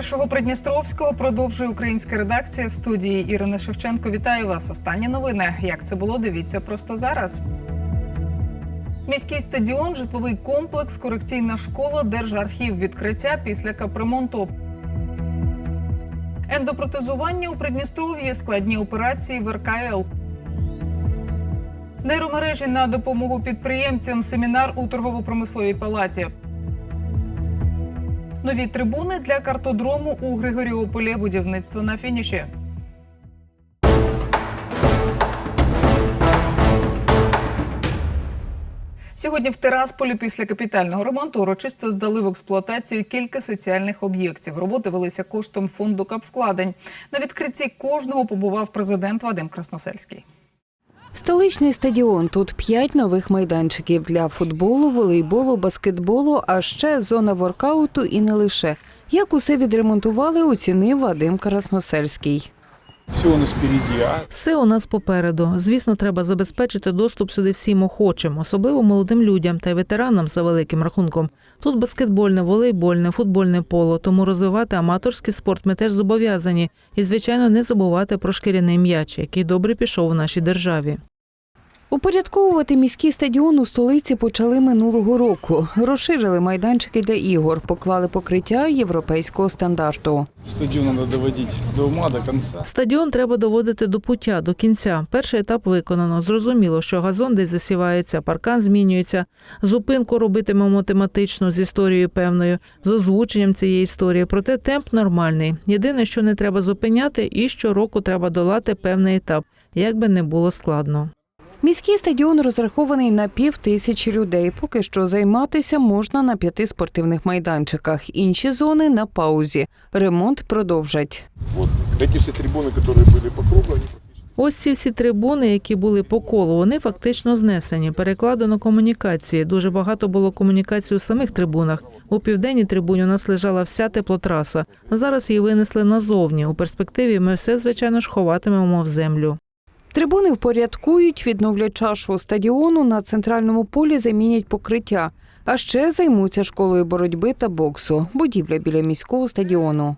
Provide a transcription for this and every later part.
першого Придністровського продовжує українська редакція в студії Ірина Шевченко. Вітаю вас. Останні новини. Як це було? Дивіться просто зараз. Міський стадіон, житловий комплекс, корекційна школа, держархів відкриття після капремонту. Ендопротезування у Придністров'ї, складні операції в РКЛ. Нейромережі на допомогу підприємцям. Семінар у торгово-промисловій палаті. Нові трибуни для картодрому у Григоріополі. Будівництво на фініші. Сьогодні в Терасполі після капітального ремонту урочисто здали в експлуатацію кілька соціальних об'єктів. Роботи велися коштом фонду капвкладень. На відкритті кожного побував президент Вадим Красносельський. Столичний стадіон. Тут п'ять нових майданчиків для футболу, волейболу, баскетболу, а ще зона воркауту і не лише. Як усе відремонтували, оцінив Вадим Красносельський. Все у нас впереди, а Все у нас попереду. Звісно, треба забезпечити доступ сюди всім охочим, особливо молодим людям та й ветеранам за великим рахунком. Тут баскетбольне, волейбольне, футбольне поло, тому розвивати аматорський спорт ми теж зобов'язані. І, звичайно, не забувати про шкіряний м'яч, який добре пішов у нашій державі. Упорядковувати міський стадіон у столиці почали минулого року. Розширили майданчики для ігор, поклали покриття європейського стандарту. стадион надо доводить до ума, до. Стадіон треба доводити до пуття, до кінця. Перший етап виконано. Зрозуміло, що газон десь засівається, паркан змінюється. Зупинку робитимемо тематично з історією певною, з озвученням цієї історії. Проте темп нормальний. Єдине, що не треба зупиняти, і щороку треба долати певний етап, як би не було складно. Міський стадіон розрахований на пів тисячі людей. Поки що займатися можна на п'яти спортивних майданчиках. Інші зони на паузі. Ремонт продовжать. Вот эти все трибуны, которые были по кругу, они практически Ось ці всі трибуни, які були по колу, вони фактично знесені. Перекладено комунікації. Дуже багато було комунікацій у самих трибунах. У південній трибуні у нас лежала вся теплотраса. Зараз її винесли назовні. У перспективі ми все звичайно ж ховатимемо в землю. Трибуни впорядкують, відновлять чашу стадіону на центральному полі замінять покриття. А ще займуться школою боротьби та боксу. Будівля біля міського стадіону.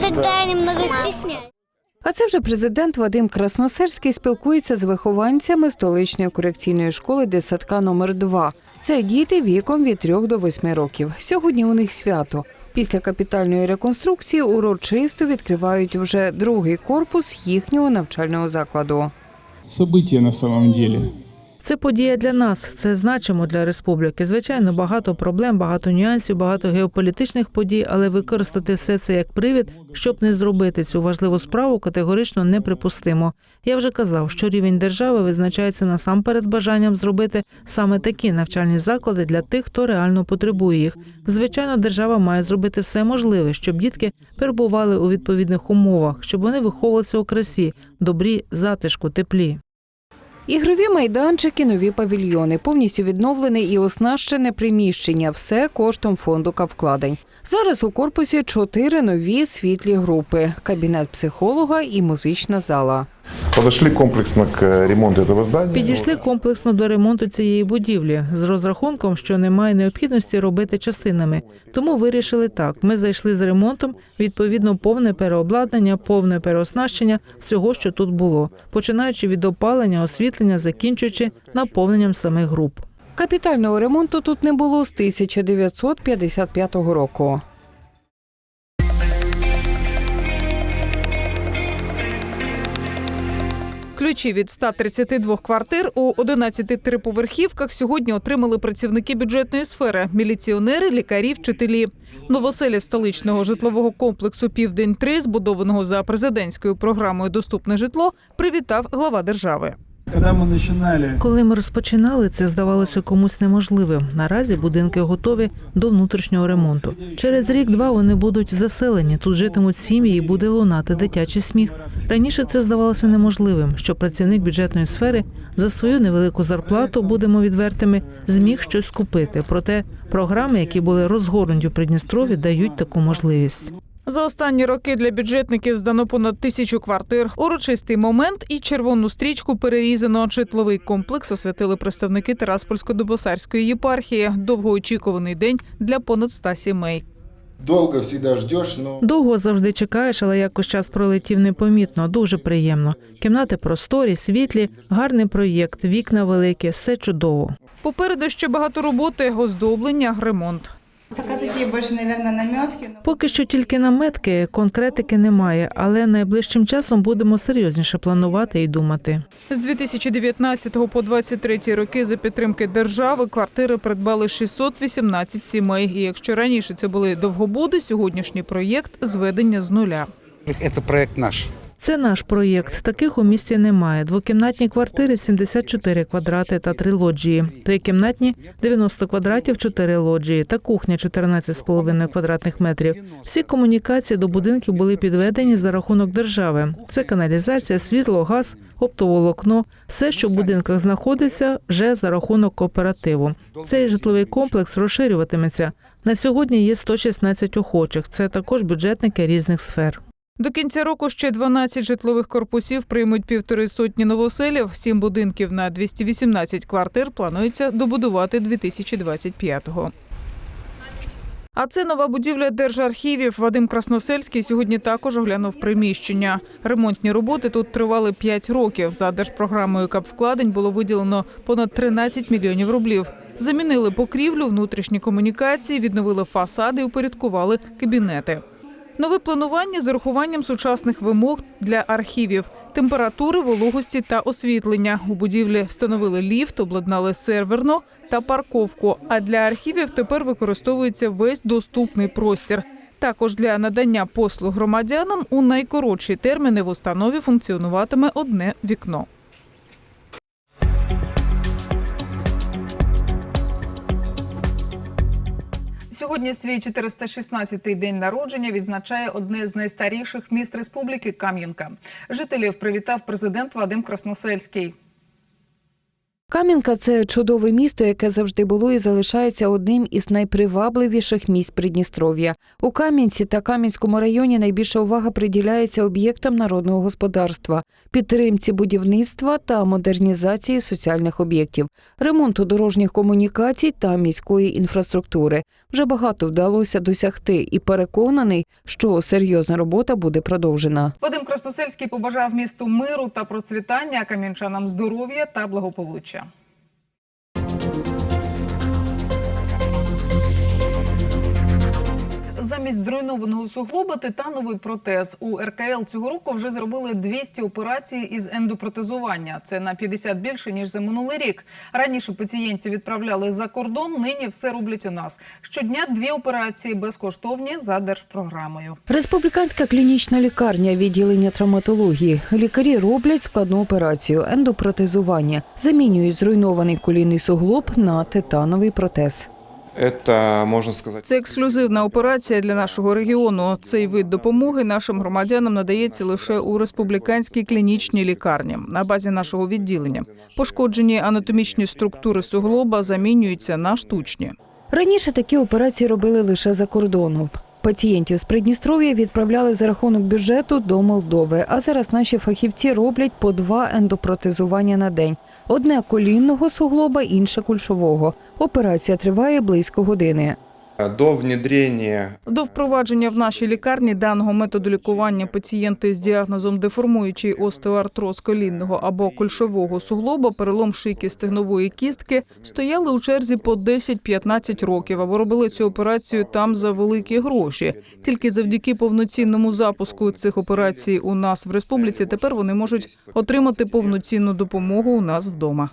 Тогда немного стесняюсь. А це вже президент Вадим Красносерський спілкується з вихованцями столичної корекційної школи дитсадка номер 2 Це діти віком від 3 до 8 років. Сьогодні у них свято. Після капітальної реконструкції урочисто відкривають вже другий корпус їхнього навчального закладу. Собиття на самом деле. Це подія для нас, це значимо для республіки. Звичайно, багато проблем, багато нюансів, багато геополітичних подій, але використати все це як привід, щоб не зробити цю важливу справу, категорично неприпустимо. Я вже казав, що рівень держави визначається насамперед бажанням зробити саме такі навчальні заклади для тих, хто реально потребує їх. Звичайно, держава має зробити все можливе, щоб дітки перебували у відповідних умовах, щоб вони виховувалися у красі, добрі, затишку, теплі. Ігрові майданчики, нові павільйони, повністю відновлене і оснащене приміщення. Все коштом фонду кавкладень. Зараз у корпусі чотири нові світлі групи: кабінет психолога і музична зала. Подошли комплексно к ремонту этого здания. Підійшли комплексно до ремонту цієї будівлі з розрахунком, що немає необхідності робити частинами. Тому вирішили так: ми зайшли з ремонтом, відповідно, повне переобладнання, повне переоснащення всього, що тут було, починаючи від опалення, освітлення, закінчуючи наповненням самих груп. Капітального ремонту тут не було з 1955 року. Ключі від 132 квартир у 11 триповерхівках сьогодні отримали працівники бюджетної сфери, міліціонери, лікарі, вчителі. Новоселів столичного житлового комплексу Південь 3 збудованого за президентською програмою Доступне житло, привітав глава держави. Коли ми розпочинали, це здавалося комусь неможливим. Наразі будинки готові до внутрішнього ремонту. Через рік-два вони будуть заселені. Тут житимуть сім'ї і буде лунати дитячий сміх. Раніше це здавалося неможливим, що працівник бюджетної сфери за свою невелику зарплату, будемо відвертими, зміг щось купити. Проте програми, які були розгорнуті у Придністрові, дають таку можливість. За останні роки для бюджетників здано понад тисячу квартир. Урочистий момент і червону стрічку перерізано. Житловий комплекс освятили представники Тераспольсько-Дубосарської єпархії. Довгоочікуваний день для понад ста сімей. Долго всегда ждешь, но Довго завжди чекаєш, але якось час пролетів непомітно. Дуже приємно. Кімнати просторі, світлі, гарний проєкт, вікна великі, все чудово. Попереду ще багато роботи, оздоблення, ремонт. Пока такие больше, наверное, наметки. но- Поки що тільки наметки, конкретики немає, але найближчим часом будемо серйозніше планувати і думати. З 2019 по 2023 роки за підтримки держави квартири придбали 618 сімей. І якщо раніше це були довгобуди, сьогоднішній проєкт зведення з нуля. Это проект наш. Це наш проєкт. Таких у місті немає. Двокімнатні квартири 74 квадрати та три лоджії. Трикімнатні 90 квадратів, 4 лоджії та кухня 14,5 квадратних метрів. Всі комунікації до будинків були підведені за рахунок держави. Це каналізація, світло, газ, оптоволокно. Все, що в будинках знаходиться, вже за рахунок кооперативу. Цей житловий комплекс розширюватиметься. На сьогодні є 116 охочих. Це також бюджетники різних сфер. До кінця року ще 12 житлових корпусів приймуть півтори сотні новоселів. Сім будинків на 218 квартир планується добудувати 2025-го. А це нова будівля держархівів. Вадим Красносельський сьогодні також оглянув приміщення. Ремонтні роботи тут тривали 5 років. За держпрограмою капвкладень було виділено понад 13 мільйонів рублів. Замінили покрівлю, внутрішні комунікації, відновили фасади, упорядкували кабінети. Нове планування з урахуванням сучасних вимог для архівів, температури, вологості та освітлення. У будівлі встановили ліфт, обладнали серверно та парковку. А для архівів тепер використовується весь доступний простір. Також для надання послуг громадянам у найкоротші терміни в установі функціонуватиме одне вікно. Сьогодні свій 416-й день народження відзначає одне з найстаріших міст республіки Кам'янка. Жителів привітав президент Вадим Красносельський. Кам'янка це чудове місто, яке завжди було і залишається одним із найпривабливіших місць Придністров'я. У Кам'янці та Кам'янському районі найбільша увага приділяється об'єктам народного господарства, підтримці будівництва та модернізації соціальних об'єктів, ремонту дорожніх комунікацій та міської інфраструктури. Вже багато вдалося досягти і переконаний, що серйозна робота буде продовжена. Вадим Красносельський побажав місту миру та процвітання, а кам'янчанам здоров'я та благополуччя. Thank you Замість зруйнованого суглоба титановий протез у РКЛ цього року вже зробили 200 операцій із ендопротезування. Це на 50 більше ніж за минулий рік. Раніше пацієнтів відправляли за кордон. Нині все роблять у нас. Щодня дві операції безкоштовні за держпрограмою. Республіканська клінічна лікарня відділення травматології. Лікарі роблять складну операцію ендопротезування, замінюють зруйнований колінний суглоб на титановий протез. Это, можна сказати, Це ексклюзивна операція для нашого регіону. Цей вид допомоги нашим громадянам надається лише у республіканській клінічній лікарні на базі нашого відділення. Пошкоджені анатомічні структури суглоба замінюються на штучні. Раніше такі операції робили лише за кордоном. Пацієнтів з Придністров'я відправляли за рахунок бюджету до Молдови. А зараз наші фахівці роблять по два ендопротезування на день: одне колінного суглоба, інше кульшового. Операція триває близько години. До внедрения До впровадження в нашій лікарні даного методу лікування пацієнти з діагнозом деформуючий остеоартроз колінного або кульшового суглоба, перелом шийки стегнової кістки стояли у черзі по 10-15 років або робили цю операцію там за великі гроші. Тільки завдяки повноцінному запуску цих операцій у нас в республіці тепер вони можуть отримати повноцінну допомогу у нас вдома.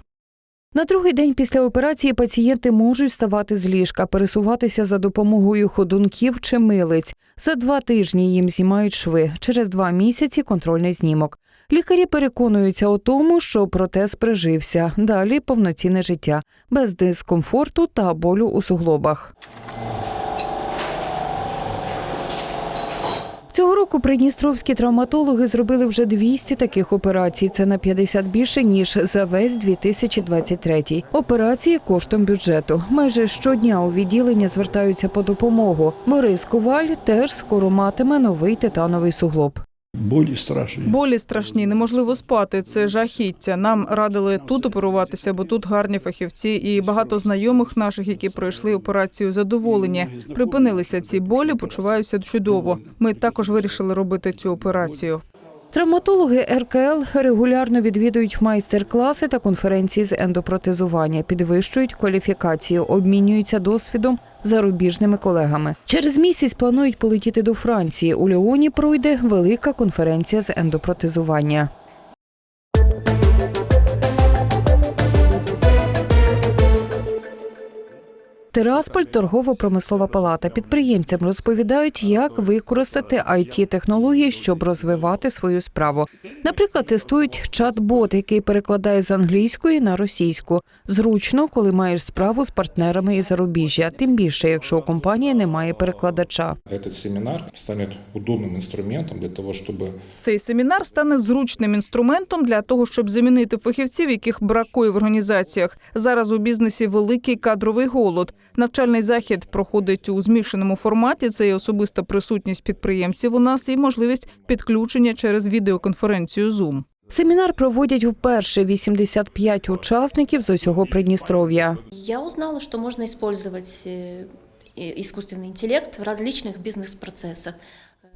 На другий день після операції пацієнти можуть ставати з ліжка, пересуватися за допомогою ходунків чи милиць. За два тижні їм знімають шви. Через два місяці контрольний знімок. Лікарі переконуються у тому, що протез прижився. Далі повноцінне життя, без дискомфорту та болю у суглобах. Цього року придністровські травматологи зробили вже 200 таких операцій. Це на 50 більше ніж за весь 2023. Операції коштом бюджету. Майже щодня у відділення звертаються по допомогу. Борис Коваль теж скоро матиме новий титановий суглоб. Болі страшні. Болі страшні, неможливо спати. Це жахіття. Нам радили тут оперуватися, бо тут гарні фахівці, і багато знайомих наших, які пройшли операцію, задоволені. Припинилися ці болі, почуваюся чудово. Ми також вирішили робити цю операцію. Травматологи РКЛ регулярно відвідують майстер-класи та конференції з ендопротезування, підвищують кваліфікацію, обмінюються досвідом зарубіжними колегами. Через місяць планують полетіти до Франції. У Ліоні пройде велика конференція з ендопротезування. Тирасполь торгово-промислова палата. Підприємцям розповідають, як використати it технології щоб розвивати свою справу. Наприклад, тестують чат-бот, який перекладає з англійської на російську. Зручно, коли маєш справу з партнерами із зарубіжжя, тим більше, якщо у компанії немає перекладача. Этот семинар станет удобным инструментом для того, чтобы Цей семінар стане зручним інструментом для того, щоб замінити фахівців, яких бракує в організаціях. Зараз у бізнесі великий кадровий голод. Навчальний захід проходить у змішаному форматі. Це і особиста присутність підприємців у нас і можливість підключення через відеоконференцію Zoom. Семінар проводять вперше 85 учасників з усього Придністров'я. Я узнала, что можно использовать э, и- искусственный интеллект в различных бизнес-процессах.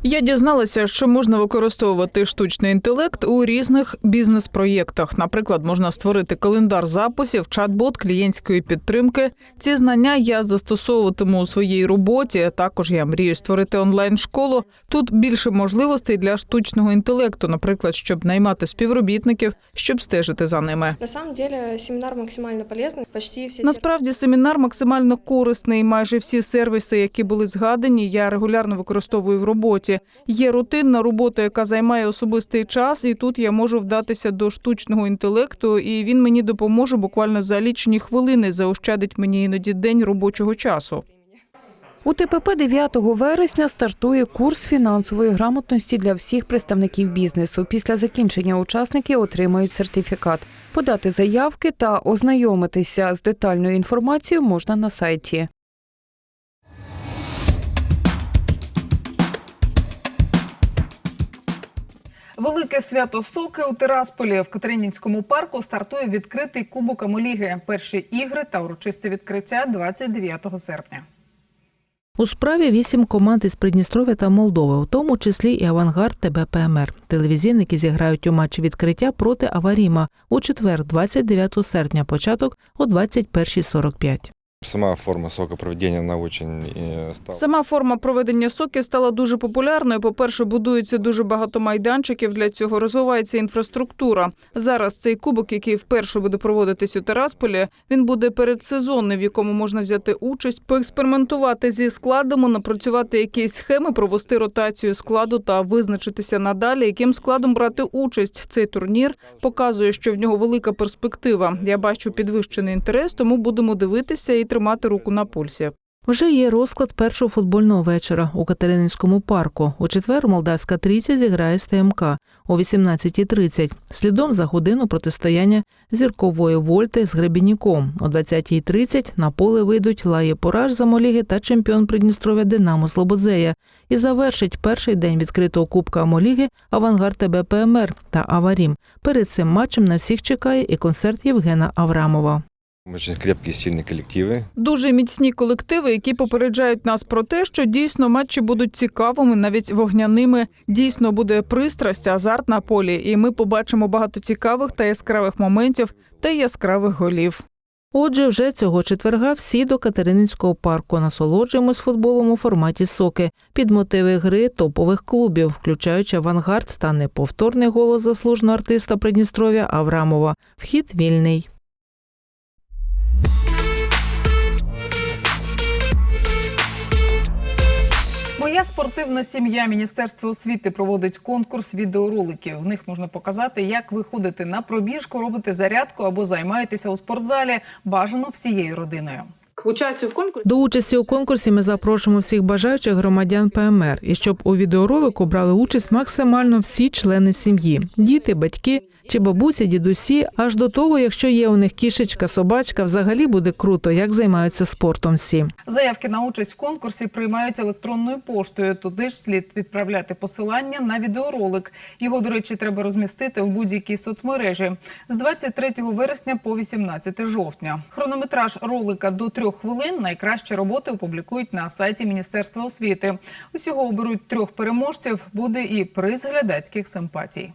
Я дізналася, що можна використовувати штучний інтелект у різних бізнес-проєктах. Наприклад, можна створити календар записів, чат-бот клієнтської підтримки. Ці знання я застосовуватиму у своїй роботі. Також я мрію створити онлайн-школу. Тут більше можливостей для штучного інтелекту, наприклад, щоб наймати співробітників, щоб стежити за ними. На самом максимально полезный. Почти все Насправді семінар максимально корисний. Майже всі сервіси, які були згадані, я регулярно використовую в роботі. Є рутинна робота, яка займає особистий час, і тут я можу вдатися до штучного інтелекту, і він мені допоможе буквально за лічені хвилини, заощадить мені іноді день робочого часу. У ТПП 9 вересня стартує курс фінансової грамотності для всіх представників бізнесу. Після закінчення учасники отримають сертифікат. Подати заявки та ознайомитися з детальною інформацією можна на сайті. Велике свято соки у Тирасполі в Катеринінському парку стартує відкритий кубок Амоліги. Перші ігри та урочисте відкриття 29 серпня. У справі вісім команд із Придністров'я та Молдови, у тому числі і авангард ТБПМР. Телевізійники зіграють у матчі відкриття проти Аваріма у четвер, 29 серпня, початок о 21.45. Сама форма сокопроведения, она очень э, стала... Сама форма проведення соки стала дуже популярною. По-перше, будується дуже багато майданчиків. Для цього розвивається інфраструктура. Зараз цей кубок, який вперше буде проводитись у Терасполі, він буде передсезонний, в якому можна взяти участь, поекспериментувати зі складами, напрацювати якісь схеми, провести ротацію складу та визначитися надалі, яким складом брати участь. Цей турнір показує, що в нього велика перспектива. Я бачу підвищений інтерес, тому будемо дивитися і тримати руку на пульсі. Вже є розклад першого футбольного вечора у Катерининському парку. У четвер Молдавська трійця зіграє з ТМК о 18.30. Слідом за годину протистояння зіркової вольти з Гребініком. О 20.30 на поле вийдуть Лає Пораж з Амоліги та чемпіон Придністров'я Динамо Слободзея. І завершить перший день відкритого кубка Амоліги Авангард ТБПМР та Аварім. Перед цим матчем на всіх чекає і концерт Євгена Аврамова. Очень крепкие, сильные коллективы. Дуже міцні колективи, які попереджають нас про те, що дійсно матчі будуть цікавими, навіть вогняними. Дійсно буде пристрасть, азарт на полі, і ми побачимо багато цікавих та яскравих моментів та яскравих голів. Отже, вже цього четверга всі до Катерининського парку насолоджуємось футболом у форматі соки під мотиви гри топових клубів, включаючи авангард та неповторний голос заслуженого артиста Придністров'я Аврамова. Вхід вільний. Моя спортивна сім'я Міністерство освіти проводить конкурс відеороликів. В них можна показати, як ви ходите на пробіжку, робите зарядку або займаєтеся у спортзалі. Бажано всією родиною. До участі у конкурсі ми запрошуємо всіх бажаючих громадян ПМР, і щоб у відеоролику брали участь максимально всі члени сім'ї: діти, батьки чи бабусі, дідусі, аж до того, якщо є у них кішечка, собачка, взагалі буде круто, як займаються спортом всі. Заявки на участь в конкурсі приймають електронною поштою. Туди ж слід відправляти посилання на відеоролик. Його, до речі, треба розмістити в будь-якій соцмережі з 23 вересня по 18 жовтня. Хронометраж ролика до трьох хвилин. Найкращі роботи опублікують на сайті Міністерства освіти. Усього оберуть трьох переможців. Буде і приз глядацьких симпатій.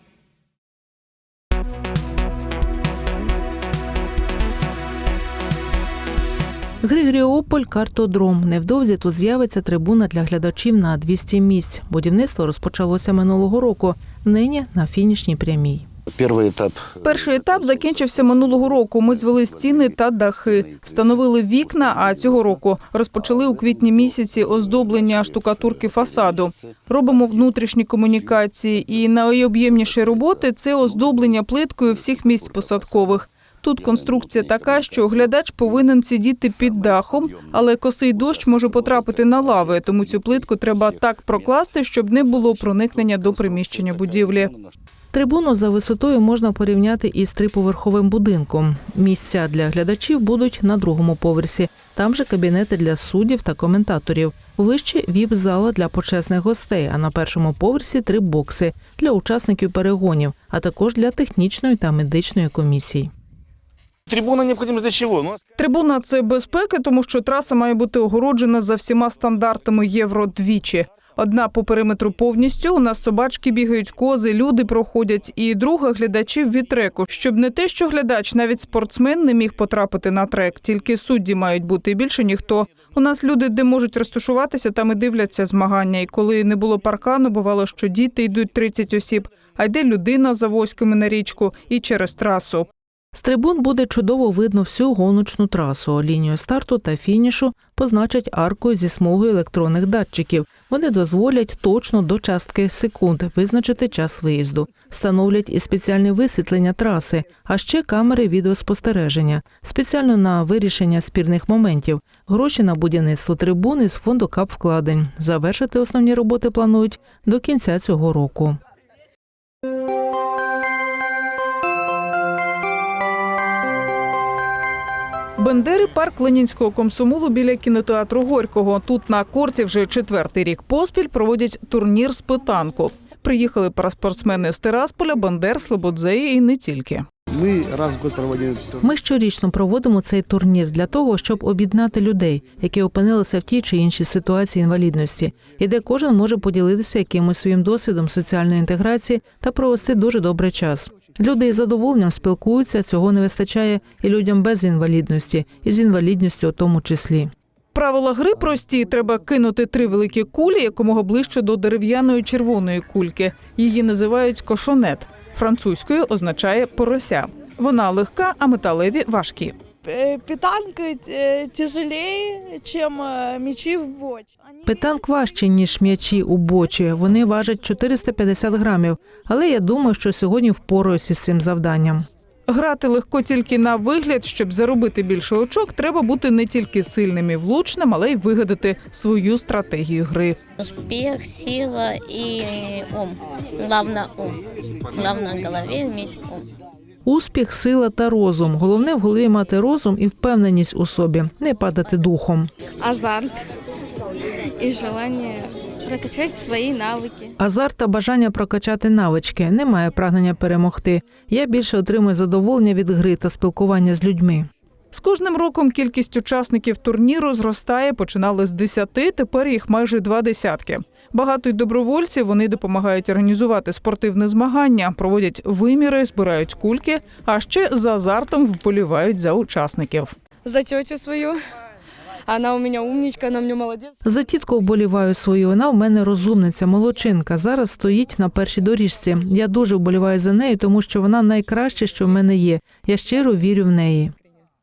Григоріополь картодром. Невдовзі тут з'явиться трибуна для глядачів на 200 місць. Будівництво розпочалося минулого року. Нині на фінішній прямій. Первый этап. Перший етап закінчився минулого року. Ми звели стіни та дахи, встановили вікна. А цього року розпочали у квітні місяці оздоблення штукатурки фасаду. Робимо внутрішні комунікації, і найоб'ємніші роботи це оздоблення плиткою всіх місць посадкових. Тут конструкція така, що глядач повинен сидіти під дахом, але косий дощ може потрапити на лави, тому цю плитку треба так прокласти, щоб не було проникнення до приміщення будівлі. Трибуну за висотою можна порівняти із триповерховим будинком. Місця для глядачів будуть на другому поверсі. Там же кабінети для суддів та коментаторів. Вище віп-зала для почесних гостей, а на першому поверсі три бокси для учасників перегонів, а також для технічної та медичної комісій. Трибуна необходима для чего? Ну, Трибуна це безпеки, тому що траса має бути огороджена за всіма стандартами євро двічі. Одна по периметру повністю. У нас собачки бігають, кози, люди проходять, і друга глядачів від треку, щоб не те, що глядач, навіть спортсмен не міг потрапити на трек. Тільки судді мають бути більше ніхто. У нас люди, де можуть розташуватися, там і дивляться змагання. І коли не було паркану, бувало, що діти йдуть 30 осіб, а йде людина за воськами на річку і через трасу. З трибун буде чудово видно всю гоночну трасу. Лінію старту та фінішу позначать аркою зі смугою електронних датчиків. Вони дозволять точно до частки секунд визначити час виїзду. Встановлять і спеціальне висвітлення траси, а ще камери відеоспостереження, спеціально на вирішення спірних моментів. Гроші на будівництво трибуни з фонду капвкладень. Завершити основні роботи планують до кінця цього року. Бендери парк Ленінського комсомолу біля кінотеатру Горького. Тут на корті вже четвертий рік поспіль проводять турнір з питанку. Приїхали параспортсмени з Тирасполя, Бандер, Слободзеї і не тільки. Мы раз в год проводим Ми щорічно проводимо цей турнір для того, щоб об'єднати людей, які опинилися в тій чи іншій ситуації інвалідності, і де кожен може поділитися якимось своїм досвідом соціальної інтеграції та провести дуже добрий час. Люди із задоволенням спілкуються, цього не вистачає і людям без інвалідності, і з інвалідністю у тому числі. Правила гри прості. Треба кинути три великі кулі якомога ближче до дерев'яної червоної кульки. Її називають кошонет. Французькою означає порося. Вона легка, а металеві важкі. Питанка тяжелее, чем мячи в боч. Питанк важче, ніж м'ячі у бочі. Вони важать 450 грамів, але я думаю, що сьогодні впораюся з цим завданням. Грати легко тільки на вигляд, щоб заробити більше очок, треба бути не тільки сильним і влучним, але й вигадати свою стратегію гри. Успех, сила и ум. Главное ум. Главное в голове иметь ум. Успіх, сила та розум. Головне в голові мати розум і впевненість у собі, не падати духом. Азарт и желание прокачать свои навыки. Азарт та бажання прокачати навички. Немає прагнення перемогти. Я більше отримую задоволення від гри та спілкування з людьми. З кожним роком кількість учасників турніру зростає. Починали з 10, тепер їх майже два десятки. Багато й добровольців вони допомагають організувати спортивне змагання, проводять виміри, збирають кульки, а ще з азартом вболівають за учасників. За тетю свою. Она у меня умничка, она мне молодец. За тітку вболіваю свою. Вона в мене розумниця, молодчинка. Зараз стоїть на першій доріжці. Я дуже вболіваю за нею, тому що вона найкраще, що в мене є. Я щиро вірю в неї.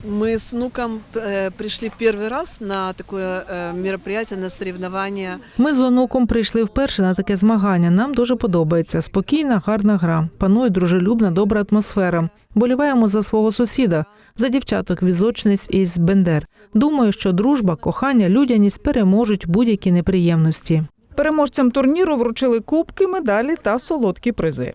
Мы с внуком э, пришли первый раз на такое э, мероприятие, на соревнования. Ми з онуком прийшли вперше на таке змагання. Нам дуже подобається. Спокійна, гарна гра. Панує дружелюбна, добра атмосфера. Боліваємо за свого сусіда, за дівчаток візочниць із Бендер. Думаю, що дружба, кохання, людяність переможуть будь-які неприємності. Переможцям турніру вручили кубки, медалі та солодкі призи.